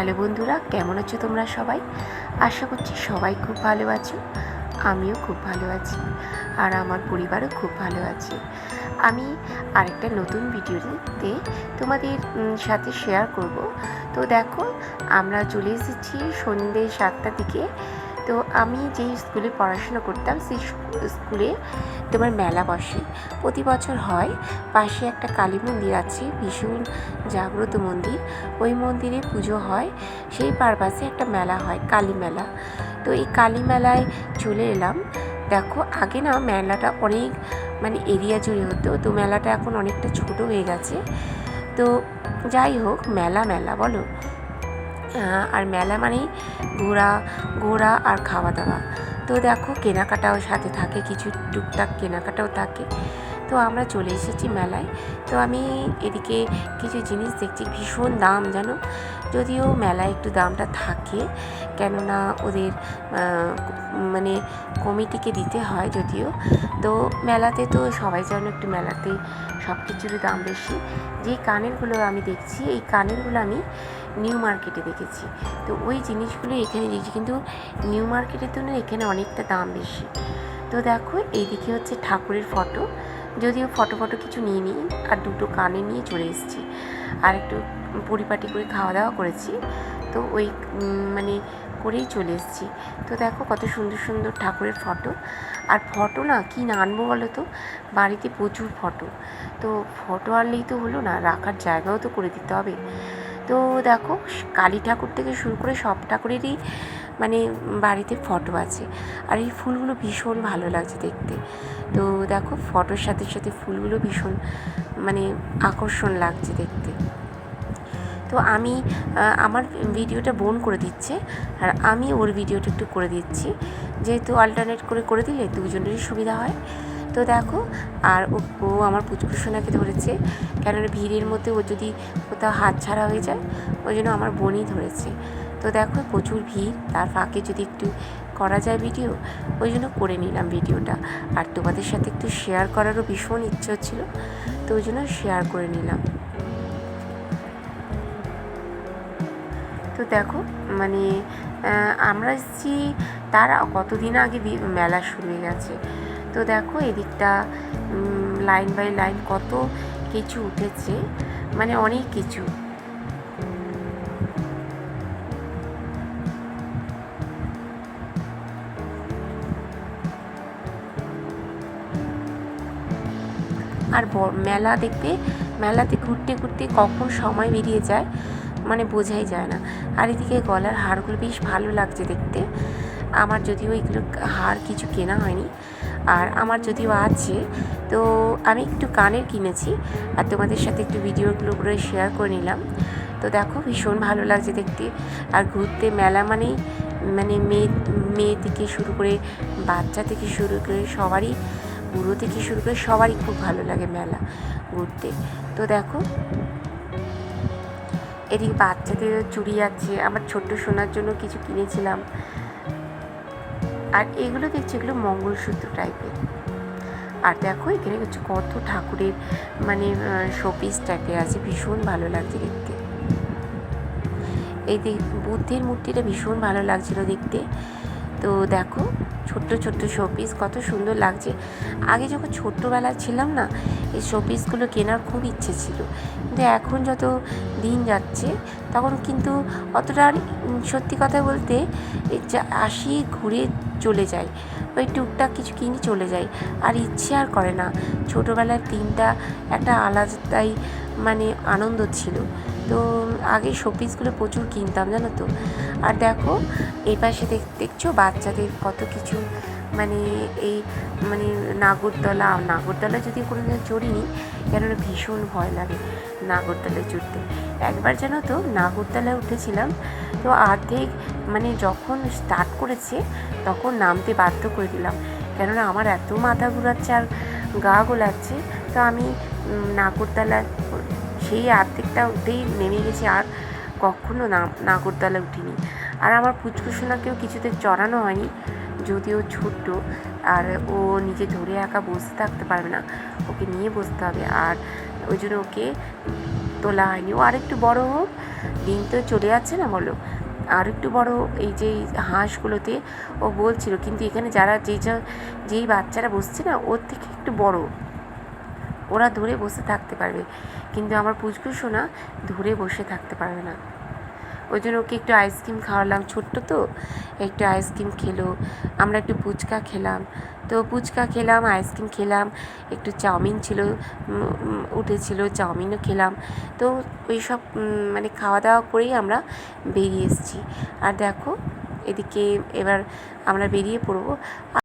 Hello বন্ধুরা, কেমন আছো তোমরা সবাই? আশা করছি সবাই খুব ভালো আছো, আমিও খুব ভালো আছি, আর আমার পরিবারও খুব ভালো আছে। আমি আরেকটা নতুন ভিডিওতে তোমাদের সাথে শেয়ার করব। তো দেখো, আমরা চলে এসেছি সন্ধ্যে সাতটার দিকে। তো আমি যেই স্কুলে পড়াশোনা করতাম, সেই স্কুলে তোমার মেলা বসে। প্রতি বছর হয়, পাশে একটা কালী মন্দির আছে, ভীষণ জাগ্রত মন্দির। ওই মন্দিরে পুজো হয়, সেই পারপাসে একটা মেলা হয়, কালী মেলা। তো এই কালী মেলায় চলে এলাম। দেখো, আগে না মেলাটা অনেক মানে এরিয়া জুড়ে হতো, তো মেলাটা এখন অনেকটা ছোট হয়ে গেছে। তো যাই হোক, মেলা মেলা, বলো। আর মেলা মানেই ঘোরা ঘোরা আর খাওয়া দাওয়া। তো দেখো, কেনাকাটাও সাথে থাকে, কিছু টুকটাক কেনাকাটাও থাকে। তো আমরা চলে এসেছি মেলায়। তো আমি এদিকে কিছু জিনিস দেখছি, ভীষণ দাম জানো? যদিও মেলায় একটু দামটা থাকে, কেননা ওদের মানে কমিটিকে দিতে হয় যদিও। তো মেলাতে তো সবাই জানো একটু মেলাতে সব কিছুরই দাম বেশি। যে কানেরগুলো আমি দেখছি, এই কানেরগুলো আমি নিউ মার্কেটে দেখেছি। তো ওই জিনিসগুলো এখানে দেখছি, কিন্তু নিউ মার্কেটের তুলনায় এখানে অনেকটা দাম বেশি। তো দেখো, এইদিকে হচ্ছে ঠাকুরের ফটো। যদিও ফটো ফটো কিছু নিয়ে নিই আর দুটো কানে নিয়ে চলে এসেছি। আর একটু পরিপাটি করে খাওয়া দাওয়া করেছি। তো ওই মানে করেই চলে এসেছি। তো দেখো কত সুন্দর সুন্দর ঠাকুরের ফটো। আর ফটো না, কি না আনব বলো তো? বাড়িতে প্রচুর ফটো। তো ফটো আনলেই তো হলো না, রাখার জায়গাও তো করে দিতে হবে। তো দেখো কালী ঠাকুর থেকে শুরু করে সব ঠাকুরেরই মানে বাড়িতে ফটো আছে। আর এই ফুলগুলো ভীষণ ভালো লাগছে দেখতে। তো দেখো ফটোর সাথে সাথে ফুলগুলো ভীষণ মানে আকর্ষণ লাগছে দেখতে। তো আমি আমার ভিডিওটা বোন করে দিচ্ছে, আর আমি ওর ভিডিওটা একটু করে দিচ্ছি। যেহেতু অল্টারনেট করে করে দিলে দুজনেরই সুবিধা হয়। তো দেখো, আর ও আমার পুচকুসোনাকে ধরেছে, কেননা ভিড়ের মধ্যে ও যদি কোথাও হাত ছাড়া হয়ে যায়, ওই জন্য আমার বোনই ধরেছে। তো দেখো প্রচুর ভিড়, তার ফাঁকে যদি একটু করা যায় ভিডিও ওই জন্য করে নিলাম ভিডিওটা আর তোমাদের সাথে একটু শেয়ার করারও ভীষণ ইচ্ছে হচ্ছিল তো ওই জন্য শেয়ার করে নিলাম। তো দেখো মানে আমরা এসেছি, তার কতদিন আগে মেলা শুরু হয়ে গেছে। তো দেখো এদিকটা লাইন বাই লাইন কত কিছু উঠেছে মানে অনেক কিছু। আর মেলা দেখবে মেলাতে ঘুরতে ঘুরতে কখন সময় বেরিয়ে যায় মানে বোঝাই যায় না। আর এদিকে গলার হারগুলো বেশ ভালো লাগছে দেখতে। আমার যদিও এগুলো হার কিছু কেনা হয়নি। আর আমার যদিও আছে, তো আমি একটু কানের কিনেছি আর তোমাদের সাথে একটু ভিডিওগুলো করে শেয়ার করে নিলাম। তো দেখো ভীষণ ভালো লাগছে দেখতে। আর ঘুরতে মেলা মানেই মানে মেয়ে মেয়ে থেকে শুরু করে বাচ্চা থেকে শুরু করে সবারই বুড়ো থেকে শুরু করে সবারই খুব ভালো লাগে মেলা, ঘুরতে। তো দেখো, এদিকে বাচ্চাদের চুড়ি আছে, আমার ছোট্ট সোনার জন্য কিছু কিনেছিলাম। আর এগুলো দেখছি এগুলো মঙ্গলসূত্র টাইপের আর দেখো, এখানে হচ্ছে কত ঠাকুরের মানে শোপিস টাইপের আছে, ভীষণ ভালো লাগছে দেখতে। এই বুদ্ধের মূর্তিটা ভীষণ ভালো লাগছিল দেখতে। তো দেখো ছোট্ট ছোট্ট শোপিস কত সুন্দর লাগছে। আগে যখন ছোট্টবেলা ছিলাম না এই শোপিসগুলো কেনার খুব ইচ্ছে ছিল। কিন্তু এখন যত দিন যাচ্ছে তখন কিন্তু অতটা আর, সত্যি কথা বলতে আসি ঘুরে চলে যায় ওই টুকটাক কিছু কিনে চলে যায় আর ইচ্ছে আর করে না। ছোটোবেলার দিনটা একটা আলাদাই মানে আনন্দ ছিল। তো আগে শোপিসগুলো প্রচুর কিনতাম, জানো তো? আর দেখো, এই পাশে দেখ- দেখছ বাচ্চাদের কত কিছু? মানে এই মানে নাগরদোলা নাগরদোলা যদি কোনো দিন চড়িনি, কেননা ভীষণ ভয় লাগে নাগরদোলায় চড়তে। একবার জানো তো, নাগরদোলায় উঠেছিলাম, তো অর্ধেক মানে যখন স্টার্ট করেছে, তখন নামতে বাধ্য করে দিলাম। কেননা আমার এত মাথা ঘুরাচ্ছে আর গা গোলাচ্ছে, তো আমি নাগরদোলা সেই অর্ধেকটা উঠেই নেমে গেছি আর কখনো না নাগরদোলা উঠিনি। আর আমার পুচকুসোনাকেও কিছুতে চড়ানো হয়নি, যদিও ছোট্ট, আর ও নিজে ধরে একা বসে থাকতে পারবে না। ওকে নিয়ে বসতে হবে, আর ওই জন্য ওকে তোলা হয়নি। ও আরেকটু বড় হোক দিন তো চলে যাচ্ছে না বলো। আর একটু বড় এই যে হাঁসগুলোতে ও বলছিল, কিন্তু এখানে যারা যেই যা- যেই বাচ্চারা বসছে না, ওর থেকে একটু বড়। ওরা ধরে বসে থাকতে পারবে। কিন্তু আমার পুচকু সোনা ধরে বসে থাকতে পারবে না। ওই জন্য ওকে একটু আইসক্রিম খাওয়ালাম, ছোট্ট তো। একটু আইসক্রিম খেলো। আমরা একটু ফুচকা খেলাম। তো ফুচকা খেলাম আইসক্রিম খেলাম। একটু চাউমিন ছিল উঠেছিল, চাউমিনও খেলাম। তো ওই সব মানে খাওয়া দাওয়া করেই আমরা বেরিয়ে এসেছি। আর দেখো, এদিকে এবার আমরা বেরিয়ে পড়ব।